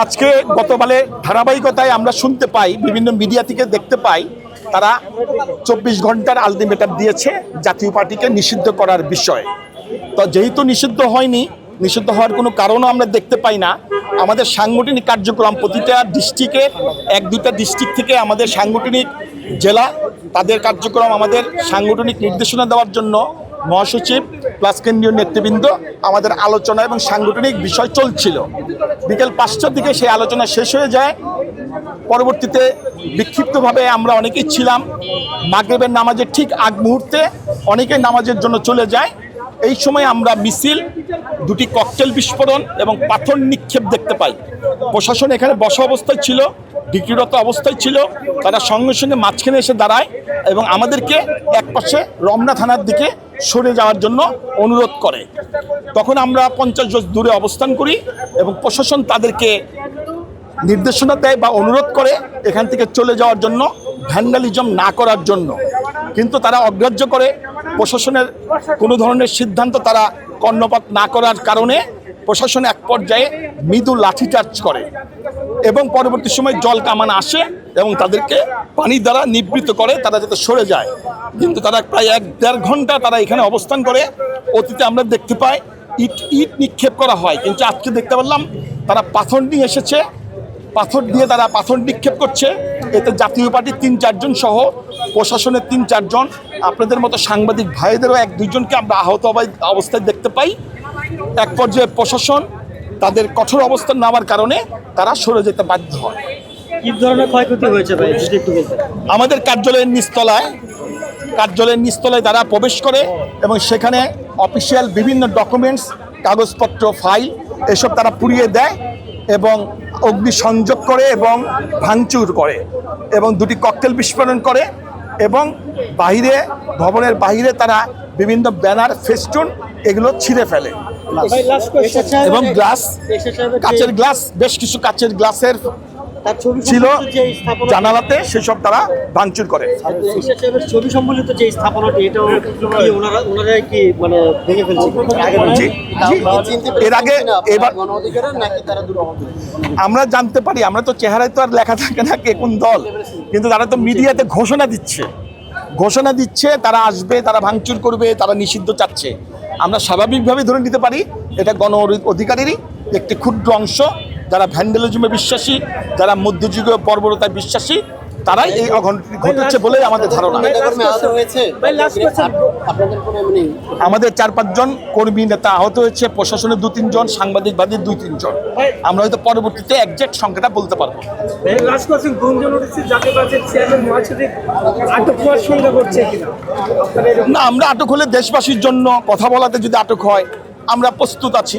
আজকে গতকালে ধারাবাহিকতায় আমরা শুনতে পাই, বিভিন্ন মিডিয়া থেকে দেখতে পাই, তারা চব্বিশ ঘণ্টার আলটিমেটাম দিয়েছে জাতীয় পার্টিকে নিষিদ্ধ করার বিষয়ে। তো যেহেতু নিষিদ্ধ হয়নি, নিষিদ্ধ হওয়ার কোনো কারণও আমরা দেখতে পাই না। আমাদের সাংগঠনিক কার্যক্রম প্রতিটা ডিস্ট্রিক্টের, এক দুটা ডিস্ট্রিক্ট থেকে আমাদের সাংগঠনিক জেলা, তাদের কার্যক্রম আমাদের সাংগঠনিক নির্দেশনা দেওয়ার জন্য মহাসচিব প্লাস কেন্দ্রীয় নেতৃবৃন্দ আমাদের আলোচনা এবং সাংগঠনিক বিষয় চলছিল। বিকেল পাঁচটার দিকে সেই আলোচনা শেষ হয়ে যায়। পরবর্তীতে বিক্ষিপ্তভাবে আমরা অনেকেই ছিলাম। মাগরেবের নামাজের ঠিক আগ মুহূর্তে অনেকে নামাজের জন্য চলে যায়। এই সময় আমরা মিছিল, দুটি ককটেল বিস্ফোরণ এবং পাথর নিক্ষেপ দেখতে পাই। প্রশাসন এখানে বসা অবস্থায় ছিল। ডিগ্রিরত অবস্থায় ছিল, তারা সঙ্গে সঙ্গে মাঝখানে এসে দাঁড়ায় এবং আমাদেরকে একপাশে রমনা থানার দিকে সরে যাওয়ার জন্য অনুরোধ করে। তখন আমরা পঞ্চাশ গজ দূরে অবস্থান করি এবং প্রশাসন তাদেরকে নির্দেশনা দেয় বা অনুরোধ করে এখান থেকে চলে যাওয়ার জন্য ভ্যান্ডালিজম না করার জন্য। কিন্তু তারা অগ্রাহ্য করে, প্রশাসনের কোনো ধরনের সিদ্ধান্ত তারা কর্ণপাত না করার কারণে প্রশাসন এক পর্যায়ে মৃদু লাঠিচার্জ করে। এবং পরবর্তী সময় জল কামান আসে এবং তাদেরকে পানি দ্বারা নিবৃত করে, তারা যাতে সরে যায়। কিন্তু তারা প্রায় এক দেড় ঘণ্টা তারা এখানে অবস্থান করে। অতীতে আমরা দেখতে পাই, ইট ইট নিক্ষেপ করা হয়। কিন্তু আজকে দেখতে পারলাম, তারা পাথর নিয়ে এসেছে। পাথর দিয়ে তারা পাথর নিক্ষেপ করছে। এতে জাতীয় পার্টির তিন, চারজন সহ প্রশাসনের তিন, চারজন। আপনাদের মতো সাংবাদিক ভাইদেরও এক, দুইজনকে আমরা আহত অবস্থায় দেখতে পাই। এক পর্যায়ে প্রশাসন তাদের কঠোর অবস্থান নেওয়ার কারণে তারা সরে যেতে বাধ্য হয়। কি ধরনের ক্ষয়ক্ষতি হয়েছে ভাই যদি একটু বলতেন? আমাদের কার্যালয়ের নিচতলায় কার্যালয়ের নিচতলায় তারা প্রবেশ করে এবং সেখানে অফিসিয়াল বিভিন্ন ডকুমেন্টস কাগজপত্র ফাইল এসব তারা পুড়িয়ে দেয় এবং অগ্নিসংযোগ করে এবং ভাঙচুর করে এবং দুটি ককটেল বিস্ফোরণ করে এবং বাইরে ভবনের বাইরে তারা বিভিন্ন ব্যানার ফেস্টুন এগুলো ছিঁড়ে ফেলে। এবং গ্লাস কাচের গ্লাস বেশ কিছু কাচের গ্লাসের ছিল সম্বলিত যে স্থাপনা জানালাতে সেসব তারা ভাঙচুর করে। ছবি সম্বলিত যে স্থাপনাটি এটাও কি ওনারা ওনারা কি মানে ভেঙে ফেলছে? জি, জি। এর আগে এবার অধিকারের নাকি তারা দুরকম আমরা জানতে পারি আমরা তো চেহারায় তো আর লেখা থাকে না কে কোন দল কিন্তু তারা তো মিডিয়াতে ঘোষণা দিচ্ছে। ঘোষণা দিচ্ছে তারা আসবে তারা ভাঙচুর করবে তারা নিষিদ্ধ চাচ্ছে। আমরা স্বাভাবিকভাবে ধরে নিতে পারি, এটা গণ অধিকারেরই একটি ক্ষুদ্র অংশ, যারা ভ্যান্ডালিজমে বিশ্বাসী, যারা মধ্যযুগীয় বর্বরতায় বিশ্বাসী তারাই এই অঘটনটি ঘটেছে বলে আমাদের ধারণা। কর্মী আহত হয়েছে ভাই, last question. আপনাদের কোনো এমনি আমাদের চার পাঁচজন কর্মী নেতা আহত হয়েছে প্রশাসনের দু তিনজন সাংবাদিকবাদীর দুই তিনজন। আমরা হয়তো পরবর্তীতে একজ্যাক্ট সংখ্যাটা বলতে পারব। না আমরা আটক হলে দেশবাসীর জন্য কথা বলাতে যদি আটক হয় আমরা প্রস্তুত আছি।